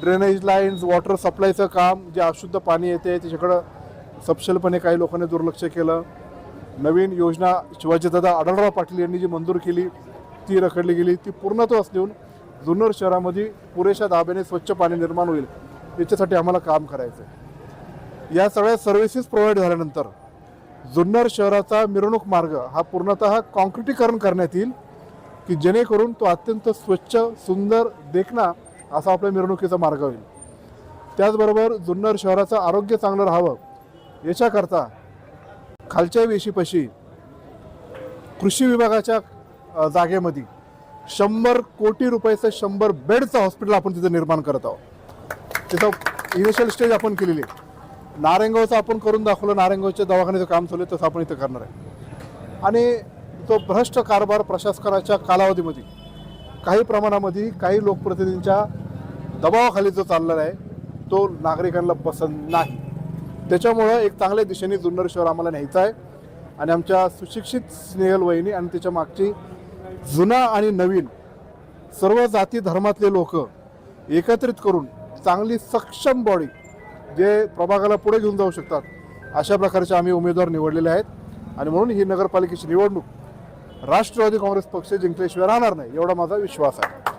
Drainage lines water सप्लायचं काम जे अशुद्ध पाणी येते त्याच्याकडं सपशेलपणे काही लोकांनी दुर्लक्ष केलं. नवीन योजना शिवाजीदादा आढळराव पाटील यांनी जी मंजूर केली ती रखडली गेली. ती पूर्णत्वास नेऊन जुन्नर शहरामध्ये पुरेशा दाब्याने स्वच्छ पाणी निर्माण होईल याच्यासाठी आम्हाला काम करायचं आहे या सगळ्या सर्व्हिसेस प्रोव्हाइड झाल्यानंतर जुन्नर शहराचा मिरवणूक मार्ग हा पूर्णतः कॉन्क्रिटीकरण करण्यात येईल की जेणेकरून तो अत्यंत स्वच्छ सुंदर देखणा असा आपल्या मिरवणुकीचा मार्ग होईल. त्याचबरोबर जुन्नर शहराचं आरोग्य चांगलं राहावं याच्याकरता खालच्या वेशीपाशी कृषी विभागाच्या जागेमध्ये शंभर कोटी रुपयाचं शंभर बेडचं हॉस्पिटल आपण तिथं निर्माण करत आहोत. तिथं इनिशियल स्टेज आपण केलेली आहे. नारायणगावचं आपण करून दाखवलं नारेंगावच्या दवाखान्याचं काम चालू आहे तसं आपण इथं करणार आहे. आणि तो भ्रष्ट कारभार प्रशासकाच्या कालावधीमध्ये काही प्रमाणामध्ये काही लोकप्रतिनिधींच्या दबावाखाली जो चाललेला आहे तो नागरिकांना पसंत नाही. त्याच्यामुळं एक चांगल्या दिशेने जुन्नर शहर आम्हाला न्यायचं आहे आणि आमच्या सुशिक्षित स्नेहल वहिनी आणि त्याच्या मागची जुना आणि नवीन सर्व जाती धर्मातले लोक एकत्रित करून चांगली सक्षम बॉडी जे प्रभागाला पुढे घेऊन जाऊ शकतात अशा प्रकारचे आम्ही उमेदवार निवडलेले आहेत. आणि म्हणून ही नगरपालिकेची निवडणूक राष्ट्रवादी काँग्रेस पक्ष जिंकल्याशिवाय राहणार नाही एवढा माझा विश्वास आहे.